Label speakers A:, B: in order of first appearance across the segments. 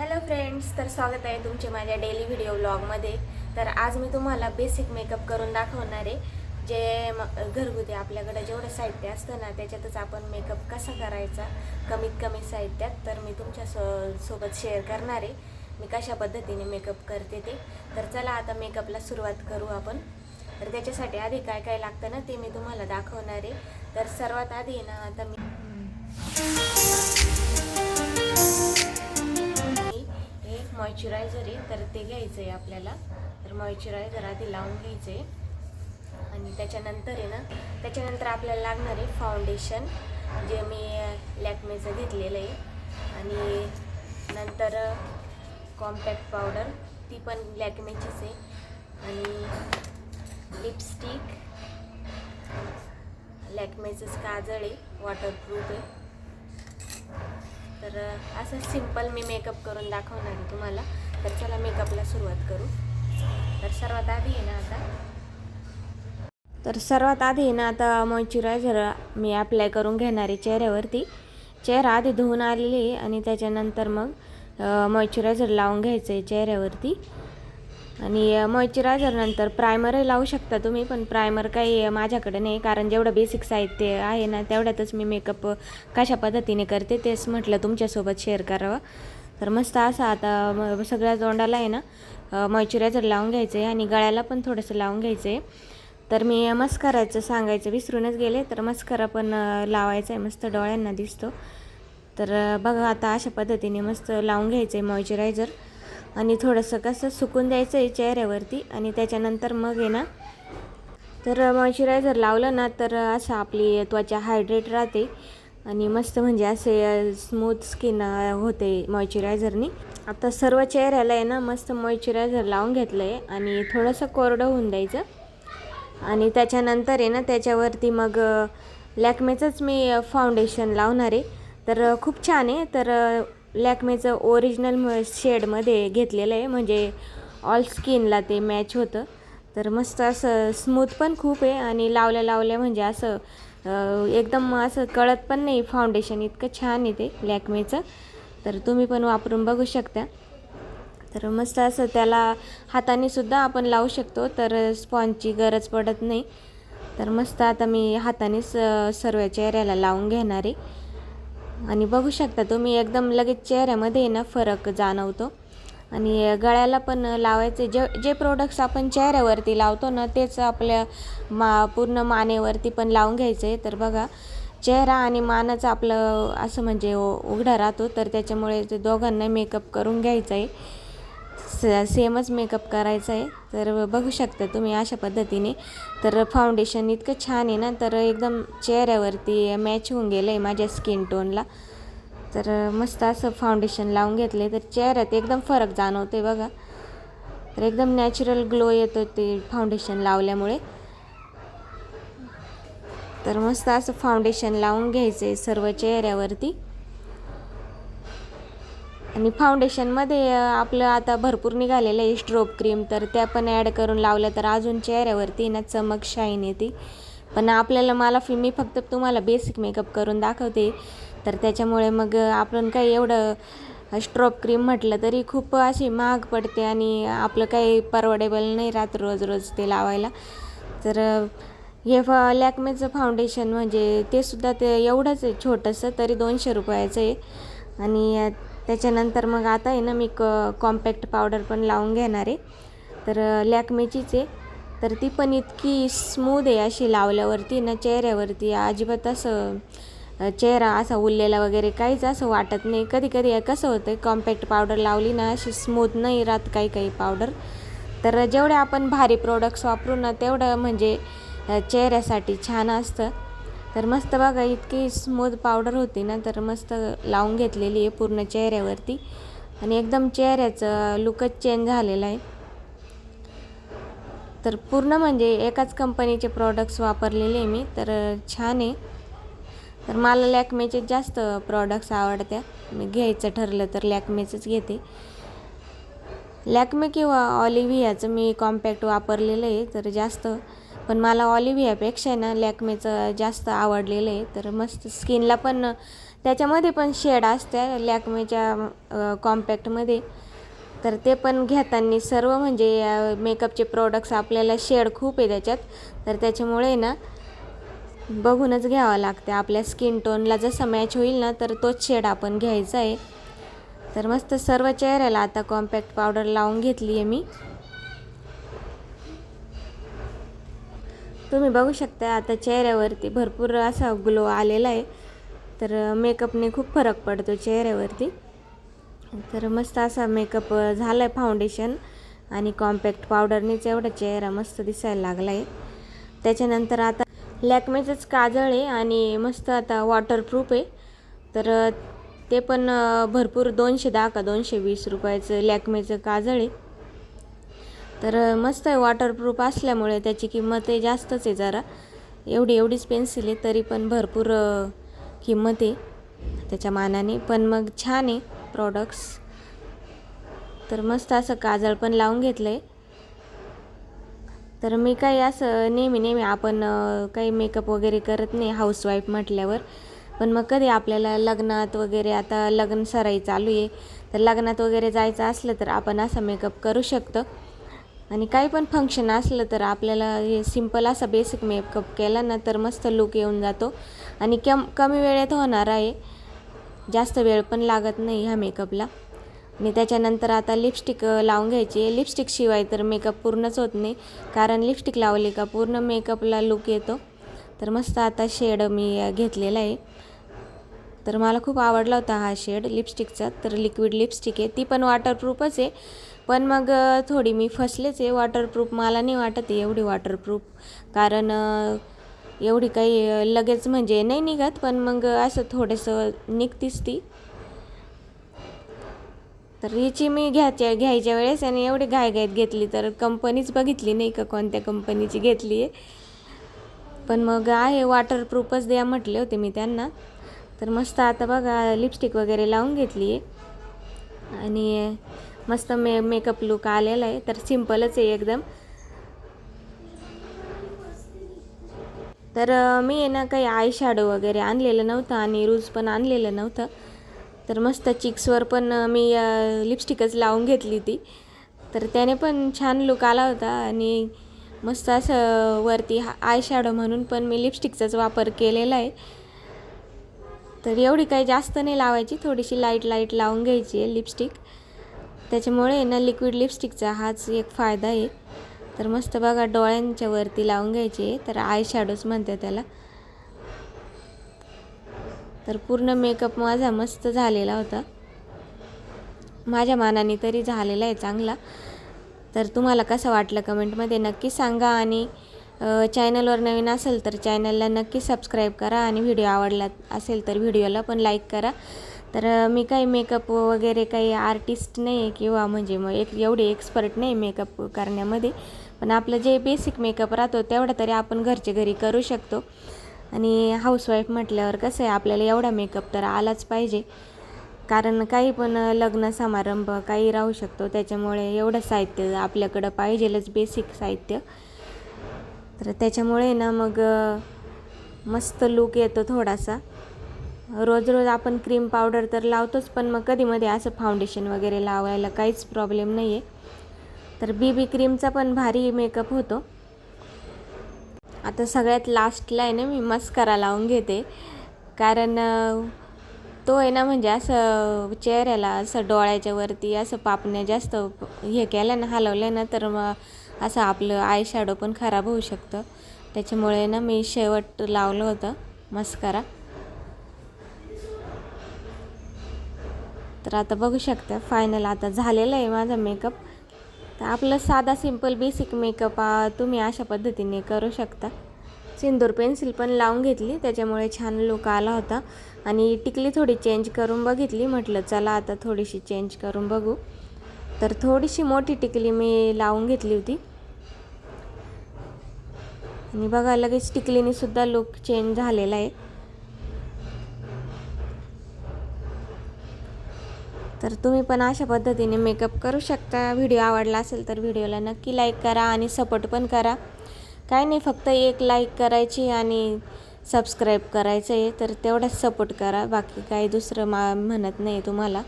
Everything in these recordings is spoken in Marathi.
A: हॅलो फ्रेंड्स तर स्वागत आहे तुमचे माझ्या डेली व्हिडिओ व्लॉगमध्ये तर आज मी तुम्हाला बेसिक मेकअप करून दाखवणार आहे. जे घरगुती आपल्याकडं जेवढं साहित्य असतं ना त्याच्यातच आपण मेकअप कसा करायचा कमीत कमी साहित्यात तर मी तुमच्या सो सोबत शेअर करणार आहे. मी कशा पद्धतीने मेकअप करते ते. तर चला आता मेकअपला सुरुवात करू आपण. तर त्याच्यासाठी आधी काय काय लागतं ना ते मी तुम्हाला दाखवणार आहे. तर सर्वात आधी ना आता मी मॉइश्चरायझर आहे तर ते घ्यायचं आहे आपल्याला. तर मॉइश्चरायझर आधी लावून घ्यायचं आहे आणि त्याच्यानंतर आहे ना त्याच्यानंतर आपल्याला लागणार आहे फाउंडेशन जे मी लॅक्मेचं घेतलेलं आहे. आणि नंतर कॉम्पॅक्ट पावडर ती पण लॅक्मेचीच आहे. आणि लिपस्टिक लॅक्मेचंच काजळ आहे वॉटरप्रूफ आहे. तर असं सिंपल मी मेकअप करून दाखवणार आहे तुम्हाला. तर चला मेकअपला सुरुवात करू. तर सर्वात आधी आहे ना आता. तर सर्वात आधी आहे ना आता मॉइश्चरायझर मी अप्लाय करून घेणार आहे चेहऱ्यावरती. चेहरा आधी धुवून आलेली आहे आणि त्याच्यानंतर मग मॉइश्चरायझर लावून घ्यायचं आहे चेहऱ्यावरती. आणि मॉइश्चरायझर नंतर प्रायमरही लावू शकता तुम्ही पण प्रायमर काही माझ्याकडे नाही. कारण जेवढं बेसिक साहित्य आहे ना तेवढ्यातच मी मेकअप कशा पद्धतीने करते तेच म्हटलं तुमच्यासोबत शेअर करावं. तर मस्त असं आता सगळ्या तोंडाला आहे ना मॉइश्चरायझर लावून घ्यायचं आहे आणि गळ्याला पण थोडंसं लावून घ्यायचं आहे तर मी मस्कराचं सांगायचं विसरूनच गेले तर मस्करा पण लावायचा आहे मस्त डोळ्यांना दिसतो. तर बघा आता अशा पद्धतीने मस्त लावून घ्यायचं आहे मॉइश्चरायझर आणि थोडंसं कसं सुकून द्यायचं आहे चेहऱ्यावरती आणि त्याच्यानंतर मग आहे ना तर मॉइश्चरायझर लावलं ना तर असं आपली त्वचा हायड्रेट राहते आणि मस्त म्हणजे असे स्मूथ स्किन होते मॉइश्चरायझरनी. आता सर्व चेहऱ्याला आहे ना मस्त मॉइश्चरायझर लावून घेतलं आहे आणि थोडंसं कोरडं होऊन द्यायचं. आणि त्याच्यानंतर आहे ना त्याच्यावरती मग लॅक्मेचंच मी फाउंडेशन लावणार आहे. तर खूप छान आहे. तर लॅक्मेचं ओरिजिनल शेडमध्ये घेतलेलं आहे. म्हणजे ऑल स्किनला ते मॅच होतं. तर मस्त असं स्मूथ पण खूप आहे आणि लावल्या लावल्या म्हणजे असं एकदम असं कळत पण नाही फाउंडेशन इतकं छान आहे ते लॅक्मेचं. तर तुम्ही पण वापरून बघू शकता. तर मस्त असं त्याला हाताने सुद्धा आपण लावू शकतो. तर स्पॉन्जची गरज पडत नाही. तर मस्त आता मी हातानेच सर्व चेहऱ्याला लावून घेणार आहे. आणि बघू शकता तुम्ही एकदम लगेच चेहऱ्यामध्ये ना फरक जाणवतो. आणि गळ्याला पण लावायचे जे जे प्रोडक्ट्स आपण चेहऱ्यावरती लावतो ना तेच आपल्या मा पूर्ण मानेवरती पण लावून घ्यायचं. आहे तर बघा चेहरा आणि मानाचं आपलं असं म्हणजे उ- उघडा राहतो. तर त्याच्यामुळे ते दोघांना मेकअप करून घ्यायचं आहे स सेमच मेकअप करायचा आहे. तर बघू शकता तुम्ही अशा पद्धतीने. तर फाउंडेशन इतकं छान आहे ना तर एकदम चेहऱ्यावरती मॅच होऊन गेलं आहे माझ्या स्किन टोनला तर मस्त असं फाउंडेशन लावून घेतले तर चेहऱ्यात एकदम फरक जाणवते बघा. तर एकदम नॅचरल ग्लो येतो ते फाउंडेशन लावल्यामुळे. तर मस्त असं फाउंडेशन लावून घ्यायचं आहे सर्व चेहऱ्यावरती. आणि फाउंडेशनमध्ये आपलं आता भरपूर निघालेलं आहे स्ट्रोब क्रीम तर त्या पण ॲड करून लावलं तर अजून चेहऱ्यावरती ना चमक शाईन येते. पण आपल्याला मला फि मी फक्त तुम्हाला बेसिक मेकअप करून दाखवते. तर त्याच्यामुळे मग आपण काही एवढं स्ट्रोब क्रीम म्हटलं तरी खूप अशी महाग पडते आणि आपलं काही परवडेबल नाही राहत रोज रोज ते लावायला. तर हे फ लॅकमेचं फाउंडेशन म्हणजे ते सुद्धा ते एवढंच आहे छोटंसं तरी दोनशे रुपयाचं आहे. आणि त्याच्यानंतर मग आता आहे ना मी क कॉम्पॅक्ट पावडर पण लावून घेणार आहे. तर लॅकमेचीच आहे. तर ती पण इतकी स्मूद आहे अशी लावल्यावरती ना चेहऱ्यावरती. अजिबात असं चेहरा असा उरलेला वगैरे काहीच असं वाटत नाही. कधी कधी कसं होतं कॉम्पॅक्ट पावडर लावली ना अशी स्मूथ नाही राहत काही काही पावडर तर जेवढे आपण भारी प्रोडक्ट्स वापरू ना तेवढं म्हणजे चेहऱ्यासाठी छान असतं. तर मस्त बघा इतकी स्मूथ पावडर होती ना तर मस्त लावून घेतलेली आहे पूर्ण चेहऱ्यावरती. आणि एकदम चेहऱ्याचं लुकच चेंज झालेलं आहे. तर पूर्ण म्हणजे एकाच कंपनीचे प्रॉडक्ट्स वापरलेले आहे मी तर छान आहे. तर मला लॅकमेचे जास्त प्रॉडक्ट्स आवडत्या. मी घ्यायचं ठरलं तर लॅकमेचंच घेते. लॅकमे किंवा ऑलिव्हियाचं मी कॉम्पॅक्ट वापरलेलं आहे तर जास्त पण मला ऑलिव्हियापेक्षा ना लॅक्मेचं जास्त आवडलेलं आहे. तर मस्त स्किनला पण त्याच्यामध्ये पण शेड असते लॅकमेच्या कॉम्पॅक्टमध्ये. तर ते पण घेताना सर्व म्हणजे मेकअपचे प्रोडक्ट्स आपल्याला शेड खूप आहे त्याच्यात. तर त्याच्यामुळे ना बघूनच घ्यावं लागते आपल्या स्किन टोनला जसं मॅच होईल ना तर तोच शेड आपण घ्यायचा आहे. तर मस्त सर्व चेहऱ्याला आता कॉम्पॅक्ट पावडर लावून घेतली आहे मी. तुम्ही बघू शकता आता चेहऱ्यावरती भरपूर असा ग्लो आलेला आहे. तर मेकअपने खूप फरक पडतो चेहऱ्यावरती. तर मस्त असा मेकअप झाला आहे फाउंडेशन आणि कॉम्पॅक्ट पावडरनेच एवढा चेहरा मस्त दिसायला लागला आहे त्याच्यानंतर आता लॅकमेचंच काजळ आहे आणि मस्त आता वॉटरप्रूफ आहे. तर ते पण भरपूर दोनशे दहा का दोनशे वीस रुपयाचं लॅकमेचं काजळ आहे. तर मस्त आहे वॉटरप्रूफ असल्यामुळे त्याची किंमत आहे जास्तच आहे जरा. एवढी एवढीच पेन्सिल आहे तरी पण भरपूर किंमत आहे त्याच्या मानाने. पण मग छान आहे प्रॉडक्ट्स तर मस्त असं काजळ पण लावून घेतलं आहे तर मी काही असं नेहमी नेहमी आपण काही मेकअप वगैरे करत नाही हाऊसवाईफ म्हटल्यावर. पण मग कधी आपल्याला लग्नात वगैरे आता लग्न सराई चालू आहे. तर लग्नात वगैरे जायचं असलं तर आपण असा मेकअप करू शकतो. आणि काही पण फंक्शन असलं तर आपल्याला हे सिंपल असा बेसिक मेकअप केला ना तर मस्त लुक येऊन जातो. आणि कम कमी वेळेत होणार आहे. जास्त वेळ पण लागत नाही ह्या मेकअपला आणि त्याच्यानंतर आता लिपस्टिक लावून घ्यायची. लिपस्टिकशिवाय तर मेकअप पूर्णच होत नाही. कारण लिपस्टिक लावली का पूर्ण मेकअपला लुक येतो. तर मस्त आता शेड मी घेतलेला आहे. तर मला खूप आवडला होता हा शेड लिपस्टिकचा तर लिक्विड लिपस्टिक आहे. ती पण वॉटरप्रूफच आहे. पण मग थोडी मी फसलेच आहे. वॉटरप्रूफ मला नाही वाटत आहे एवढी वॉटरप्रूफ कारण एवढी काही लगेच म्हणजे नाही निघत. पण मग असं थोडंसं निघतीच ती. तर हिची मी घ्यायच्या घ्यायच्या वेळेस आणि एवढी घायघाईत घेतली तर कंपनीच बघितली नाही का कोणत्या कंपनीची घेतली आहे पण मग आहे वॉटरप्रूफच द्या म्हटले होते मी त्यांना. तर मस्त आता बघा लिपस्टिक वगैरे लावून घेतली. आहे आणि मस्त मे मेकअप लुक आलेला आहे. तर सिम्पलच आहे एकदम. तर मी आहे ना काही आय शॅडो वगैरे आणलेलं नव्हतं आणि रूज पण आणलेलं नव्हतं. तर मस्त चिक्सवर पण मी लिपस्टिकच लावून घेतली ती. तर त्याने पण छान लुक आला होता आणि मस्त असं वरती आय शॅडो म्हणून पण मी लिपस्टिकचाच वापर केलेला आहे. तर एवढी काही जास्त नाही लावायची थोडीशी लाइट लाइट लावून घ्यायची आहे लिपस्टिक त्याच्यामुळे ना लिक्विड लिपस्टिकचा हाच एक फायदा आहे. तर मस्त बघा डोळ्यांच्या वरती लावून घ्यायची आहे. तर आय शॅडोज म्हणते त्याला. तर पूर्ण मेकअप माझा मस्त झालेला होता. माझ्या मानाने तरी झालेला आहे चांगला. तर तुम्हाला कसं वाटलं कमेंटमध्ये नक्की सांगा आणि चॅनलवर नवीन असेल तर चॅनलला नक्की सबस्क्राईब करा आणि व्हिडिओ आवडला असेल तर व्हिडिओला पण लाईक करा. तर मी काही मेकअप वगैरे काही आर्टिस्ट नाही आहे किंवा म्हणजे मग एक एवढी एक्सपर्ट नाही मेकअप करण्यामध्ये. पण आपलं जे बेसिक मेकअप राहतो तेवढा तरी आपण घरच्या घरी करू शकतो. आणि हाऊसवाईफ म्हटल्यावर कसं आहे आपल्याला एवढा मेकअप तर आलाच पाहिजे. कारण काही पण लग्न समारंभ काही राहू शकतो. त्याच्यामुळे एवढं साहित्य आपल्याकडं पाहिजेलच बेसिक साहित्य. तर त्याच्यामुळे ना मग मस्त लूक येतो थोडासा. रोज रोज आपण क्रीम पावडर तर लावतोच पण मग कधीमध्ये असं फाउंडेशन वगैरे लावायला काहीच प्रॉब्लेम नाही आहे तर बी बी क्रीमचा पण भारी मेकअप होतो. आता सगळ्यात लास्टला आहे ना मी मस्करा लावून घेते. कारण तो आहे ना म्हणजे असं चेहऱ्याला असं डोळ्याच्या वरती असं पापण्या जास्त हे केलं ना हलवलं ना तर मग असं आपलं आय शॅडो पण खराब होऊ शकतं. त्याच्यामुळे ना मी शेवट लावलं होतं मस्करा तर आता बघू शकता फायनल आता झालेला आहे माझा मेकअप तर आपलं साधा सिंपल बेसिक मेकअप तुम्ही अशा पद्धतीने करू शकता. सिंदूर पेन्सिल पण लावून घेतली. त्याच्यामुळे छान लुक आला होता. आणि टिकली थोडी चेंज करून बघितली. म्हटलं चला आता थोडीशी चेंज करून बघू. तर थोडीशी मोठी टिकली मी लावून घेतली होती. आणि बघा लगेच टिकलीने सुद्धा लुक चेंज झालेला आहे. तर तुम्ही पण अशा पद्धतीने मेकअप करू शकता. व्हिडिओ आवडला असेल तर व्हिडिओला नक्की लाईक करा आणि सपोर्ट पण करा. काय नाही फक्त एक लाईक करायची आणि सबस्क्राईब करायचं आहे. तर तेवढाच सपोर्ट करा. बाकी काही दुसरं मा म्हणत नाही तुम्हाला.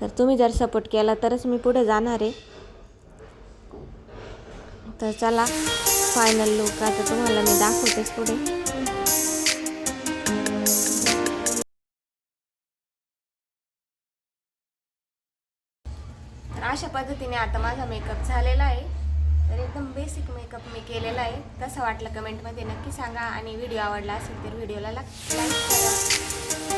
A: तर तुम्ही जर सपोर्ट केला तरच मी पुढे जाणार आहे. तर चला फायनल लुक आता तुम्हाला मी दाखवतेच पुढे. तर अशा पद्धतीने आता माझा मेकअप झालेला आहे. तर एकदम बेसिक मेकअप मी केलेला आहे. तसं वाटलं कमेंटमध्ये नक्की सांगा आणि व्हिडिओ आवडला असेल तर व्हिडिओला लाईक करा.